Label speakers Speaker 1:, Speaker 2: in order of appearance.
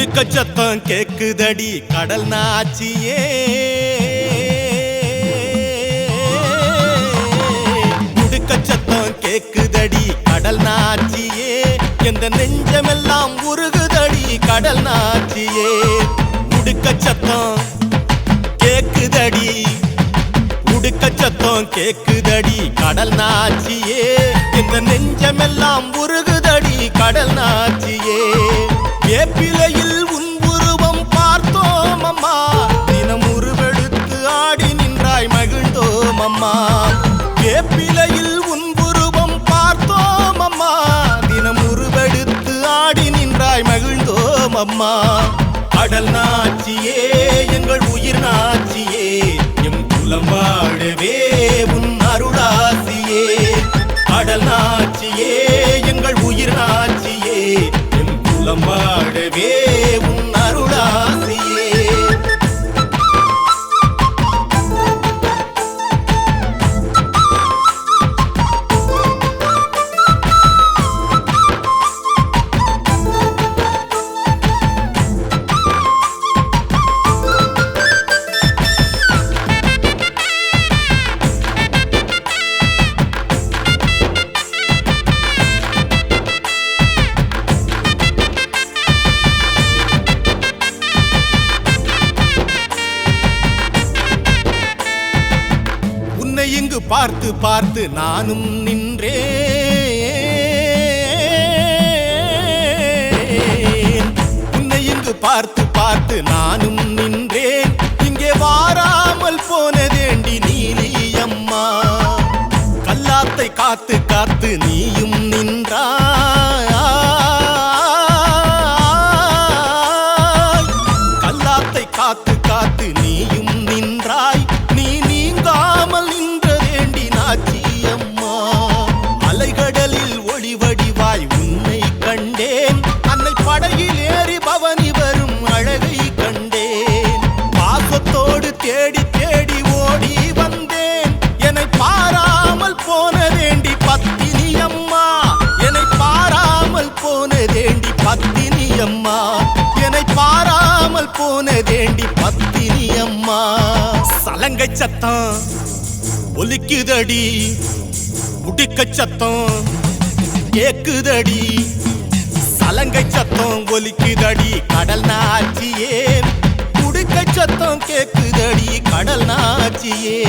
Speaker 1: முடுக்க சத்தம் கேக்குதடி கடல் நாச்சியே. முடுக்க சத்தம் கேக்குதடி கடல் நாச்சியே. எந்த நெஞ்சமெல்லாம் உருகுதடி கடல் நாச்சியே. முடுக்க சத்தம் கேக்குதடி. உடுக்க சத்தம் கேக்குதடி கடல் நாச்சியே. இந்த நெஞ்சமெல்லாம் உருகுதடி கடல் நாச்சியே. மகிழ்ந்தோம் அம்மா வேப்பிலையில் உன் உருவம் பார்த்தோம் அம்மா. தினம் உருவெடுத்து ஆடி நின்றாய் மகிழ்ந்தோம் அம்மா. கடல் நாச்சியே எங்கள் உயிர் நாச்சியே எம் குலம் வாழவே உன் அருளாசியே. கடல் நாச்சியே எங்கள் உயிர் நாச்சியே எம் குலம் வாழவே உன் அருளாசியே. பார்த்து பார்த்து நானும் நின்றேன். உன்னை இங்கு பார்த்து பார்த்து நானும் நின்றேன். இங்கே வாராமல் போனதேண்டி நீலி அம்மா. கல்லாத்தை காத்து காத்து நீயும் நின்றான் போனதேண்டி பத்தினி அம்மா சலங்கை சத்தம் ஒலிக்குதடி முடுக்க சத்தம் கேக்குதடி. சலங்கை சத்தம் ஒலிக்குதடி கடல் நாச்சியே. முடுக்க சத்தம் கேக்குதடி கடல் நாச்சியே.